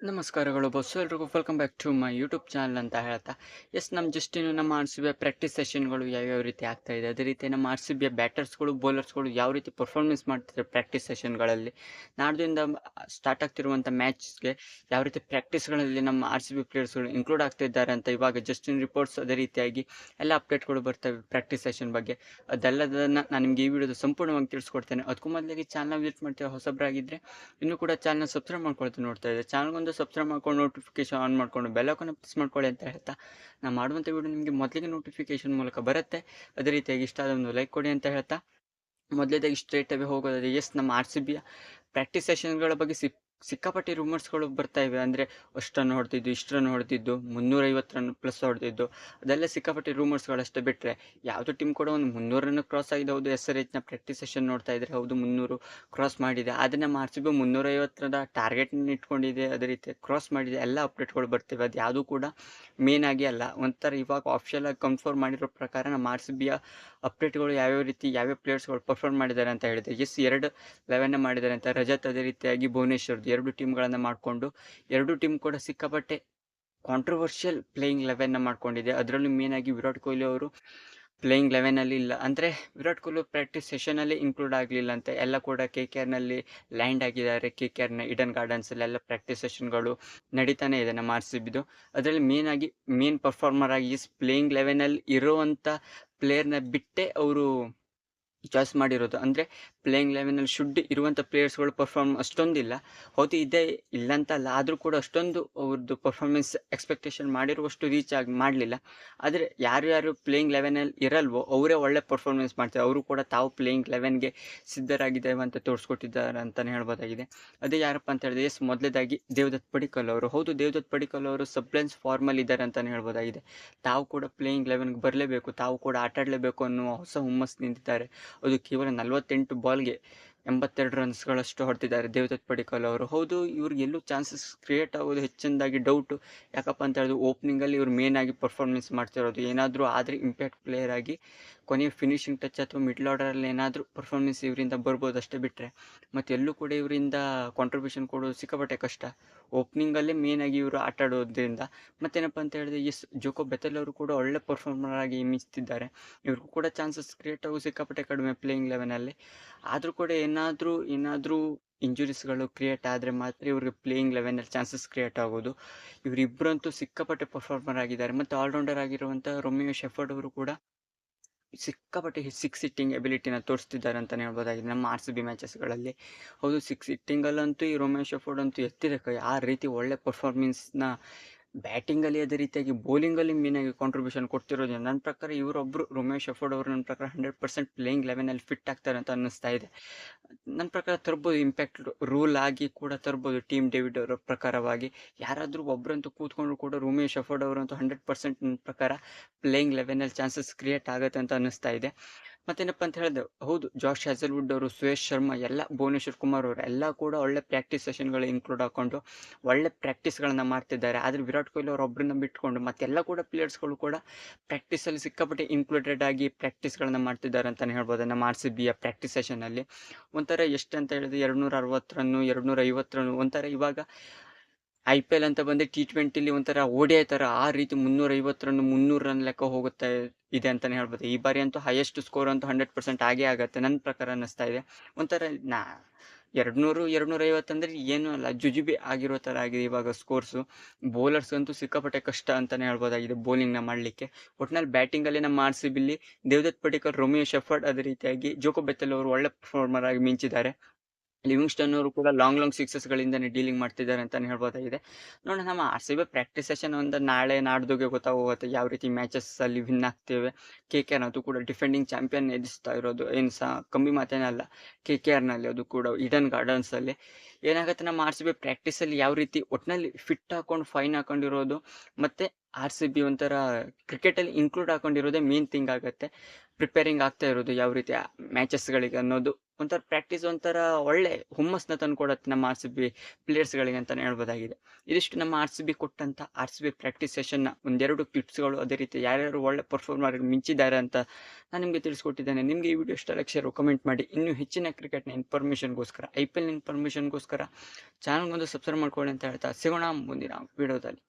ನಮಸ್ಕಾರಗಳು ಬಸ್ಸು ಎಲ್ರಿಗೂ welcome back to my YouTube channel ಅಂತ ಹೇಳ್ತಾ. ಎಸ್ ನಮ್ಮ ಜಸ್ಟ್ ಇನ್ನು ನಮ್ಮ ಆರ್ ಸಿ ಬಿ ಪ್ರಾಕ್ಟೀಸ್ ಸೆಷನ್ಗಳು ಯಾವ್ಯಾವ ರೀತಿ ಆಗ್ತಾ ಇದೆ? ಅದೇ ರೀತಿ ನಮ್ಮ ಆರ್ ಸಿ ಬಿ ಬ್ಯಾಟರ್ಸ್ಗಳು ಬೌಲರ್ಸ್ಗಳು ಯಾವ ರೀತಿ ಪರ್ಫಾರ್ಮೆನ್ಸ್ ಮಾಡ್ತಿದ್ದಾರೆ ಪ್ರಾಕ್ಟೀಸ್ ಸೆಷನ್ಗಳಲ್ಲಿ ನಾಡ್ದಿಂದ ಸ್ಟಾರ್ಟ್ ಆಗ್ತಿರುವಂಥ ಮ್ಯಾಚ್ಗೆ ಯಾವ ರೀತಿ ಪ್ರಾಕ್ಟೀಸ್ಗಳಲ್ಲಿ ನಮ್ಮ ಆರ್ ಸಿ ಬಿ ಪ್ಲೇಯರ್ಸ್ಗಳು ಇನ್ಕ್ಲೂಡ್ ಆಗ್ತಿದ್ದಾರೆ ಅಂತ ಇವಾಗ ಜಸ್ಟ್ ಇನ್ ರಿಪೋರ್ಟ್ಸ್ ಅದೇ ರೀತಿಯಾಗಿ ಎಲ್ಲ ಅಪ್ಡೇಟ್ಗಳು ಬರ್ತವೆ ಪ್ರಾಕ್ಟೀಸ್ ಸೆಷನ್ ಬಗ್ಗೆ. ಅದೆಲ್ಲದನ್ನು ನಾನು ನಿಮಗೆ ಈ ವಿಡಿಯೋದ ಸಂಪೂರ್ಣವಾಗಿ ತಿಳಿಸ್ಕೊಡ್ತೇನೆ. ಅದಕ್ಕೂ ಮೊದಲಿಗೆ ಚಾನಲ್ ವಿಸಿಟ್ ಮಾಡ್ತೀವಿ ಹೊಸಬ್ರಾಗಿದ್ದರೆ ಇನ್ನೂ ಕೂಡ ಚಾನಲ್ ಸಬ್ಸ್ಕ್ರೈಬ್ ಮಾಡ್ಕೊಳ್ತೀನಿ ನೋಡ್ತಾ ಇದೆ ಚಾನಲ್ಗೊಂದು ಸಬ್ಸ್ಕ್ರೈಬ್ ಮಾಡ್ಕೊಂಡು ನೋಟಿಫಿಕೇಶನ್ ಆನ್ ಮಾಡ್ಕೊಂಡು ಬೆಲ್ಲಕ್ಕನ್ನು ಪ್ರೆಸ್ ಮಾಡ್ಕೊಳ್ಳಿ ಅಂತ ಹೇಳ್ತಾ. ನಾನು ಮಾಡುವಂಥ ವೀಡಿಯೋ ನಿಮಗೆ ಮೊದಲಿಗೆ ನೋಟಿಫಿಕೇಶನ್ ಮೂಲಕ ಬರುತ್ತೆ. ಅದೇ ರೀತಿಯಾಗಿ ಇಷ್ಟ ಆದ ಒಂದು ಲೈಕ್ ಕೊಡಿ ಅಂತ ಹೇಳ್ತಾ. ಮೊದಲೇದಾಗಿ ಸ್ಟ್ರೇಟ್ ಅವೇ ಹೋಗೋದಾದ್ರೆ ಎಸ್ ನಮ್ಮ ಆರ್ ಸಿ ಬಿಯ ಪ್ರಾಕ್ಟೀಸ್ ಸೆಷನ್ಗಳ ಬಗ್ಗೆ ಸಿಕ್ ಸಿಕ್ಕಾಪಟ್ಟೆ ರೂಮರ್ಸ್ಗಳು ಬರ್ತಾ ಇವೆ. ಅಂದರೆ ಅಷ್ಟನ್ನು ಹೊಡೆದಿದ್ದು ಇಷ್ಟರನ್ನು ರನ್ ಹೊಡೆದಿದ್ದು ಮುನ್ನೂರೈವತ್ತು ರನ್ ಪ್ಲಸ್ ಹೊಡೆದಿದ್ದು ಅದೆಲ್ಲ ಸಿಕ್ಕಾಪಟ್ಟೆ ರೂಮರ್ಸ್ಗಳಷ್ಟೇ ಬಿಟ್ಟರೆ ಯಾವುದೋ ಟೀಮ್ ಕೂಡ ಒಂದು ಮುನ್ನೂರು ರನ್ ಕ್ರಾಸ್ ಆಗಿದೆ ಹೌದು ಎಸ್ ಆರ್ ಎಚ್ನ ಪ್ರಾಕ್ಟೀಸ್ ಸೆಷನ್ ನೋಡ್ತಾ ಇದ್ದರೆ ಹೌದು, ಮುನ್ನೂರು ಕ್ರಾಸ್ ಮಾಡಿದೆ. ಅದನ್ನು ನಮ್ಮ ಸಿ ಬಿ ಮುನ್ನೂರೈವತ್ತರದ ಟಾರ್ಗೆಟ್ನ ಇಟ್ಕೊಂಡಿದೆ. ಅದೇ ರೀತಿ ಕ್ರಾಸ್ ಮಾಡಿದೆ. ಎಲ್ಲ ಅಪ್ಡೇಟ್ಗಳು ಬರ್ತಿವೆ. ಅದು ಯಾವುದೂ ಕೂಡ ಮೇನ್ ಆಗಿ ಅಲ್ಲ. ಒಂಥರ ಇವಾಗ ಆಫಿಷಿಯಲ್ ಆಗಿ ಕನ್ಫರ್ಮ್ ಮಾಡಿರೋ ಪ್ರಕಾರ ನಮ್ಮ ಆರ್ ಸಿ ಬಿಯ ಅಪ್ಡೇಟ್ಗಳು ಯಾವ್ಯಾವ ರೀತಿ, ಯಾವ್ಯಾವ ಪ್ಲೇಯರ್ಸ್ಗಳು ಪರ್ಫಾರ್ಮ್ ಮಾಡಿದ್ದಾರೆ ಅಂತ ಹೇಳಿದೆ ಎಸ್ ಎರಡು ಲೆವೆನ್ನ ಮಾಡಿದ್ದಾರೆ ಅಂತ. ರಜತ್ ಅದೇ ರೀತಿಯಾಗಿ ಭುವನೇಶ್ವರ್ದು. ಎರಡು ಟೀಮ್ಗಳನ್ನು ಮಾಡಿಕೊಂಡು ಎರಡು ಟೀಮ್ ಕೂಡ ಸಿಕ್ಕಾಪಟ್ಟೆ ಕಾಂಟ್ರವರ್ಷಿಯಲ್ ಪ್ಲೇಯಿಂಗ್ ಲೆವೆನ್ನ ಮಾಡ್ಕೊಂಡಿದೆ. ಅದರಲ್ಲೂ ಮೇನ್ ಆಗಿ ವಿರಾಟ್ ಕೊಹ್ಲಿ ಅವರು ಪ್ಲೇಯಿಂಗ್ ಲೆವೆನಲ್ಲಿ ಇಲ್ಲ. ಅಂದರೆ ವಿರಾಟ್ ಕೊಹ್ಲಿ ಪ್ರಾಕ್ಟೀಸ್ ಸೆಷನಲ್ಲಿ ಇನ್ಕ್ಲೂಡ್ ಆಗಲಿಲ್ಲ ಅಂತ. ಎಲ್ಲ ಕೂಡ ಕೆ ಕೆ ಆರ್ನಲ್ಲಿ ಲ್ಯಾಂಡ್ ಆಗಿದ್ದಾರೆ. ಕೆ ಕೆ ಆರ್ನ ಇಡನ್ ಗಾರ್ಡನ್ಸಲ್ಲಿ ಎಲ್ಲ ಪ್ರಾಕ್ಟೀಸ್ ಸೆಷನ್ಗಳು ನಡೀತಾನೆ ಇದೆ ನಮ್ಮ ಆರ್ ಸಿ ಬಿದು ಅದರಲ್ಲಿ ಮೇನ್ ಆಗಿ ಮೇನ್ ಪರ್ಫಾರ್ಮರ್ ಆಗಿ ಪ್ಲೇಯಿಂಗ್ ಲೆವೆನಲ್ಲಿ ಇರೋವಂಥ ಪ್ಲೇಯರ್ನ ಬಿಟ್ಟೆ ಅವರು ಚಾಯ್ಸ್ ಮಾಡಿರೋದು. ಅಂದರೆ ಪ್ಲೇಯಿಂಗ್ ಲೆವೆನಲ್ಲಿ ಶುಡ್ ಇರುವಂಥ ಪ್ಲೇಯರ್ಸ್ಗಳು ಪರ್ಫಾರ್ಮ್ ಅಷ್ಟೊಂದಿಲ್ಲ. ಹೌದು, ಇದೇ ಇಲ್ಲ ಅಂತ ಅಲ್ಲ ಆದರೂ ಕೂಡ ಅಷ್ಟೊಂದು ಅವ್ರದ್ದು ಪರ್ಫಾರ್ಮೆನ್ಸ್ ಎಕ್ಸ್ಪೆಕ್ಟೇಷನ್ ಮಾಡಿರುವಷ್ಟು ರೀಚ್ ಆಗಿ ಮಾಡಲಿಲ್ಲ. ಆದರೆ ಯಾರು ಯಾರು ಪ್ಲೇಯಿಂಗ್ ಲೆವೆನಲ್ಲಿ ಇರಲ್ವೋ, ಅವರೇ ಒಳ್ಳೆ ಪರ್ಫಾರ್ಮೆನ್ಸ್ ಮಾಡ್ತಾರೆ. ಅವರು ಕೂಡ ತಾವು ಪ್ಲೇಯಿಂಗ್ ಲೆವೆನ್ಗೆ ಸಿದ್ಧರಾಗಿದ್ದೇವೆ ಅಂತ ತೋರಿಸ್ಕೊಟ್ಟಿದ್ದಾರೆ ಅಂತಲೇ ಹೇಳ್ಬೋದಾಗಿದೆ. ಅದೇ ಯಾರಪ್ಪ ಅಂತ ಹೇಳಿದ್ರೆ, ಎಸ್ ಮೊದಲೇದಾಗಿ ದೇವದತ್ ಪಡಿಕಲ್ ಅವರು. ಹೌದು, ದೇವದತ್ ಪಡಿಕಲ್ ಅವರು ಸಬ್ಲೆನ್ಸ್ ಫಾರ್ಮಲ್ ಇದ್ದಾರೆ ಅಂತಲೇ ಹೇಳ್ಬೋದಾಗಿದೆ. ತಾವು ಕೂಡ ಪ್ಲೇಯಿಂಗ್ ಲೆವೆನ್ಗೆ ಬರಲೇಬೇಕು, ತಾವು ಕೂಡ ಆಟಾಡಲೇಬೇಕು ಅನ್ನುವ ಹೊಸ ಹುಮ್ಮಸ್ ನಿಂತಿದ್ದಾರೆ ಅದು ಕೇವಲ ನಲವತ್ತೆಂಟು ढल गए ಎಂಬತ್ತೆರಡು ರನ್ಸ್ಗಳಷ್ಟು ಹೊಡೆದಿದ್ದಾರೆ. ದೇವದತ್ ಪಡಿಕಲ್ ಅವರು. ಹೌದು, ಇವ್ರಿಗೆ ಎಲ್ಲೂ ಚಾನ್ಸಸ್ ಕ್ರಿಯೇಟ್ ಆಗೋದು ಹೆಚ್ಚಿನದಾಗಿ ಡೌಟು ಯಾಕಪ್ಪ ಅಂತ ಹೇಳಿದ್ರೆ ಓಪನಿಂಗಲ್ಲಿ ಇವ್ರು ಮೇನ್ ಆಗಿ ಪರ್ಫಾರ್ಮೆನ್ಸ್ ಮಾಡ್ತಿರೋದು. ಏನಾದರೂ ಆದರೆ ಇಂಪ್ಯಾಕ್ಟ್ ಪ್ಲೇಯರ್ ಆಗಿ ಕೊನೆಯ ಫಿನಿಶಿಂಗ್ ಟಚ್ ಅಥವಾ ಮಿಡ್ಲ್ ಆರ್ಡರಲ್ಲಿ ಏನಾದರೂ ಪರ್ಫಾರ್ಮೆನ್ಸ್ ಇವರಿಂದ ಬರ್ಬೋದು ಅಷ್ಟೇ ಬಿಟ್ಟರೆ ಮತ್ತೆ ಎಲ್ಲೂ ಕೂಡ ಇವರಿಂದ ಕಾಂಟ್ರಿಬ್ಯೂಷನ್ ಕೊಡೋದು ಸಿಕ್ಕಾಪಟ್ಟೆ ಕಷ್ಟ. ಓಪನಿಂಗಲ್ಲೇ ಆಗಿ ಇವರು ಆಟ ಆಡೋದ್ರಿಂದ. ಮತ್ತೇನಪ್ಪ ಅಂತ ಹೇಳಿದ್ರೆ ಎಸ್ ಜೋಕೋ ಬೆತಲ್ ಅವರು ಕೂಡ ಒಳ್ಳೆ ಪರ್ಫಾರ್ಮರ್ ಆಗಿ ಮಿಂಚ್ತಿದ್ದಾರೆ. ಇವ್ರಿಗೂ ಕೂಡ ಚಾನ್ಸಸ್ ಕ್ರಿಯೇಟ್ ಆಗೋ ಸಿಕ್ಕಾಪಟ್ಟೆ ಕಡಿಮೆ ಪ್ಲೇಯಿಂಗ್ ಲೆವೆನಲ್ಲಿ ಆದರೂ ಕೂಡ ಏನಾದರೂ ಏನಾದರೂ ಇಂಜುರೀಸ್ಗಳು ಕ್ರಿಯೇಟ್ ಆದರೆ ಮಾತ್ರ ಇವ್ರಿಗೆ ಪ್ಲೇಯಿಂಗ್ ಲೆವೆನಲ್ಲಿ ಚಾನ್ಸಸ್ ಕ್ರಿಯೇಟ್ ಆಗೋದು. ಇವರಿಬ್ಬರಂತೂ ಸಿಕ್ಕಾಪಟ್ಟೆ ಪರ್ಫಾರ್ಮರ್ ಆಗಿದ್ದಾರೆ. ಮತ್ತು ಆಲ್ರೌಂಡರ್ ಆಗಿರುವಂಥ ರೊಮಿಯೋ ಶೆಫರ್ಡ್ ಅವರು ಕೂಡ ಸಿಕ್ಕಾಪಟ್ಟೆ ಸಿಕ್ಸ್ ಸಿಟ್ಟಿಂಗ್ ಎಬಿಲಿಟಿನ ತೋರಿಸ್ತಿದ್ದಾರೆ ಅಂತಲೇ ಹೇಳ್ಬೋದಾಗಿದೆ ನಮ್ಮ ಆರ್ ಸಿ ಬಿ ಮ್ಯಾಚಸ್ಗಳಲ್ಲಿ ಹೌದು ಸಿಕ್ಸ್ ಸಿಟ್ಟಿಂಗಲ್ಲಂತೂ ಈ ರೊಮೇಶ್ ಶೆಫರ್ಡ್ ಅಂತೂ ಎತ್ತಿದೆ ಕೈ. ಆ ರೀತಿ ಒಳ್ಳೆ ಪರ್ಫಾರ್ಮೆನ್ಸ್ನ ಬ್ಯಾಟಿಂಗಲ್ಲಿ ಅದೇ ರೀತಿಯಾಗಿ ಬೌಲಿಂಗಲ್ಲಿ ಮೇನಾಗಿ ಕಾಂಟ್ರಿಬ್ಯೂಷನ್ ಕೊಡ್ತಿರೋದು ನನ್ನ ಪ್ರಕಾರ ಇವರೊಬ್ಬರು ರೊಮೇಶ್ ಶೆಫೋರ್ಡ್ ಅವರು ನನ್ನ ಪ್ರಕಾರ ಹಂಡ್ರೆಡ್ ಪರ್ಸೆಂಟ್ ಪ್ಲೇಯಿಂಗ್ ಲೆವೆನಲ್ಲಿ ಫಿಟ್ ಆಗ್ತಾರೆ ಅಂತ ಅನ್ನಿಸ್ತಾ ಇದೆ. ನನ್ನ ಪ್ರಕಾರ ತರ್ಬೋದು ಇಂಪ್ಯಾಕ್ಟ್ ರೂಲ್ ಆಗಿ ಕೂಡ ತರ್ಬೋದು ಟೀಮ್ ಡೇವಿಡ್ ಅವರ ಪ್ರಕಾರವಾಗಿ. ಯಾರಾದರೂ ಒಬ್ಬರಂತೂ ಕೂತ್ಕೊಂಡ್ರು ಕೂಡ ಉಮೇಶ್ ಶೆಫೋರ್ಡ್ ಅವರಂತೂ ಹಂಡ್ರೆಡ್ ಪರ್ಸೆಂಟ್ ನನ್ನ ಪ್ರಕಾರ ಪ್ಲೇಯಿಂಗ್ ಲೆವೆನಲ್ಲಿ ಚಾನ್ಸಸ್ ಕ್ರಿಯೇಟ್ ಆಗುತ್ತೆ ಅಂತ ಅನ್ನಿಸ್ತಾ ಇದೆ. ಮತ್ತೇನಪ್ಪ ಅಂತ ಹೇಳಿದ್ರೆ, ಹೌದು ಜಾಶ್ ಹ್ಯಾಸಲ್ವುಡ್ ಅವರು ಸುಯೇಶ್ ಶರ್ಮಾ ಎಲ್ಲ ಭುವನೇಶ್ವರ್ ಕುಮಾರ್ ಅವರು, ಎಲ್ಲ ಕೂಡ ಒಳ್ಳೆ ಪ್ರಾಕ್ಟೀಸ್ ಸೆಷನ್ಗಳು ಇನ್ಕ್ಲೂಡ್ ಹಾಕೊಂಡು ಒಳ್ಳೆ ಪ್ರಾಕ್ಟೀಸ್ಗಳನ್ನು ಮಾಡ್ತಿದ್ದಾರೆ. ಆದರೆ ವಿರಾಟ್ ಕೊಹ್ಲಿ ಅವರು ಒಬ್ಬರನ್ನ ಬಿಟ್ಕೊಂಡು ಮತ್ತೆಲ್ಲ ಕೂಡ ಪ್ಲೇಯರ್ಸ್ಗಳು ಕೂಡ ಪ್ರಾಕ್ಟೀಸಲ್ಲಿ ಸಿಕ್ಕಾಪಟ್ಟೆ ಇನ್ಕ್ಲೂಡೆಡ್ ಆಗಿ ಪ್ರಾಕ್ಟೀಸ್ಗಳನ್ನು ಮಾಡ್ತಿದ್ದಾರೆ ಅಂತಲೇ ಹೇಳ್ಬೋದು. ನಮ್ಮ ಆರ್ ಸಿ ಬಿಯ ಪ್ರಾಕ್ಟೀಸ್ ಸೆಷನಲ್ಲಿ ಒಂಥರ ಎಷ್ಟು ಅಂತ ಹೇಳಿದ್ರೆ ಎರಡು ನೂರ ಅರವತ್ತು ರನ್ನು ಎರಡು ನೂರ ಐವತ್ತು ಒಂಥರ ಇವಾಗ ಐ ಪಿ ಎಲ್ ಅಂತ ಬಂದರೆ ಟಿ ಟ್ವೆಂಟಿಲಿ ಒಂಥರ ಓಡಿಯ ಥರ ಆ ರೀತಿ ಮುನ್ನೂರೈವತ್ತು ರನ್ ಮುನ್ನೂರು ರನ್ ಲೆಕ್ಕ ಹೋಗುತ್ತೆ, ಇದೆ ಅಂತಲೇ ಹೇಳ್ಬೋದು. ಈ ಬಾರಿ ಅಂತೂ ಹೈಯೆಸ್ಟ್ ಸ್ಕೋರ್ ಅಂತೂ ಹಂಡ್ರೆಡ್ ಪರ್ಸೆಂಟ್ ಆಗೇ ಆಗುತ್ತೆ ನನ್ನ ಪ್ರಕಾರ ಅನ್ನಿಸ್ತಾ ಇದೆ. ಒಂಥರ ನಾ ಎರಡು ನೂರು ಐವತ್ತು ಅಂದರೆ ಏನೂ ಅಲ್ಲ, ಜುಜುಬಿ ಆಗಿರೋ ಥರ ಆಗಿದೆ ಇವಾಗ ಸ್ಕೋರ್ಸು ಬೌಲರ್ಸ್ ಅಂತೂ ಸಿಕ್ಕಾಪಟ್ಟೆ ಕಷ್ಟ ಅಂತಲೇ ಹೇಳ್ಬೋದಾಗಿದೆ ಬೌಲಿಂಗ್ನ ಮಾಡಲಿಕ್ಕೆ. ಒಟ್ಟಿನಲ್ಲಿ ಬ್ಯಾಟಿಂಗಲ್ಲಿ ನಮ್ಮ ಆರ್ ಸಿ ಬಿಲ್ಲಿ ದೇವದತ್ ಪಡಿಕರ್ ರೋಮಿಯೋ ಶೆಫರ್ಡ್ ಅದೇ ರೀತಿಯಾಗಿ ಜೋಕೋ ಬೆತ್ತಲ್ ಅವರು ಒಳ್ಳೆ ಪರ್ಫಾರ್ಮರ್ ಆಗಿ ಮಿಂಚಿದ್ದಾರೆ. ಲಿವಿಂಗ್ಸ್ಟನ್ ಅವರು ಕೂಡ ಲಾಂಗ್ ಲಾಂಗ್ ಸಿಕ್ಸಸ್ಗಳಿಂದನೇ ಡೀಲಿಂಗ್ ಮಾಡ್ತಿದ್ದಾರೆ ಅಂತಲೇ ಹೇಳ್ಬೋದಾಗಿದೆ. ನೋಡೋಣ, ನಮ್ಮ R C B practice session ಒಂದು ನಾಳೆ ನಾಡ್ದುಗೆ ಗೊತ್ತಾಗುತ್ತೆ ಯಾವ ರೀತಿ ಮ್ಯಾಚಸ್ಸಲ್ಲಿ ವಿನ್ ಆಗ್ತೇವೆ. ಕೆ ಕೆ ಆರ್ ಅದು ಕೂಡ ಡಿಫೆಂಡಿಂಗ್ ಚಾಂಪಿಯನ್ ಎದುರಿಸ್ತಾ ಇರೋದು, ಏನು ಸಹ ಕಮ್ಮಿ ಮಾತೇನಲ್ಲ ಕೆ ಕೆ ಆರ್ನಲ್ಲಿ ಅದು ಕೂಡ ಇಡನ್ ಗಾರ್ಡನ್ಸಲ್ಲಿ ಏನಾಗುತ್ತೆ, ನಮ್ಮ ಆರ್ ಸಿ ಬಿ ಪ್ರಾಕ್ಟೀಸಲ್ಲಿ ಯಾವ ರೀತಿ ಒಟ್ಟಿನಲ್ಲಿ ಫಿಟ್ ಹಾಕೊಂಡು, ಫೈನ್ ಹಾಕೊಂಡಿರೋದು, ಮತ್ತು ಆರ್ ಸಿ ಬಿ ಒಂಥರ ಕ್ರಿಕೆಟಲ್ಲಿ ಇನ್ಕ್ಲೂಡ್ ಹಾಕೊಂಡಿರೋದೇ ಮೇನ್ ಥಿಂಗ್ ಆಗುತ್ತೆ. ಪ್ರಿಪೇರಿಂಗ್ ಆಗ್ತಾ ಇರೋದು ಯಾವ ರೀತಿ ಮ್ಯಾಚಸ್ಗಳಿಗೆ ಅನ್ನೋದು. ಒಂಥರ ಪ್ರಾಕ್ಟೀಸ್ ಒಂಥರ ಒಳ್ಳೆ ತಂದು ತಂದುಕೊಡತ್ತೆ ನಮ್ಮ ಆರ್ ಸಿ ಬಿ ಪ್ಲೇಯರ್ಸ್ಗಳಿಗೆ ಅಂತಲೇ ಹೇಳ್ಬೋದಾಗಿದೆ. ಇದಿಷ್ಟು ನಮ್ಮ ಆರ್ ಸಿ ಬಿ ಕೊಟ್ಟಂಥ ಆರ್ ಸಿ ಬಿ ಪ್ರಾಕ್ಟೀಸ್ ಸೆಷನ್ನ ಒಂದೆರಡು ಟಿಪ್ಸ್ಗಳು ಅದೇ ರೀತಿ ಯಾರ್ಯಾರು ಒಳ್ಳೆ ಪರ್ಫಾರ್ಮರ್ ಮಿಂಚಿದ್ದಾರೆ ಅಂತ ನಾನು ನಿಮಗೆ ತಿಳಿಸ್ಕೊಟ್ಟಿದ್ದೇನೆ. ನಿಮಗೆ ಈ ವಿಡಿಯೋ ಇಷ್ಟ ಲಕ್ಷ ಕಮೆಂಟ್ ಮಾಡಿ. ಇನ್ನೂ ಹೆಚ್ಚಿನ ಕ್ರಿಕೆಟ್ನ ಇನ್ಫಾರ್ಮೇಷನ್ಗೋಸ್ಕರ ಐ ಪಿ ಎಲ್ ಇನ್ಫಾರ್ಮೇಷನ್ಗೋಸ್ಕರ ಚಾನಲ್ಗೊಂದು ಸಬ್ಸ್ಕ್ರೈಬ್ ಮಾಡ್ಕೊಳ್ಳಿ ಅಂತ ಹೇಳ್ತಾ ಸಿಗೋಣ ಮುಂದಿನ ವಿಡಿಯೋದಲ್ಲಿ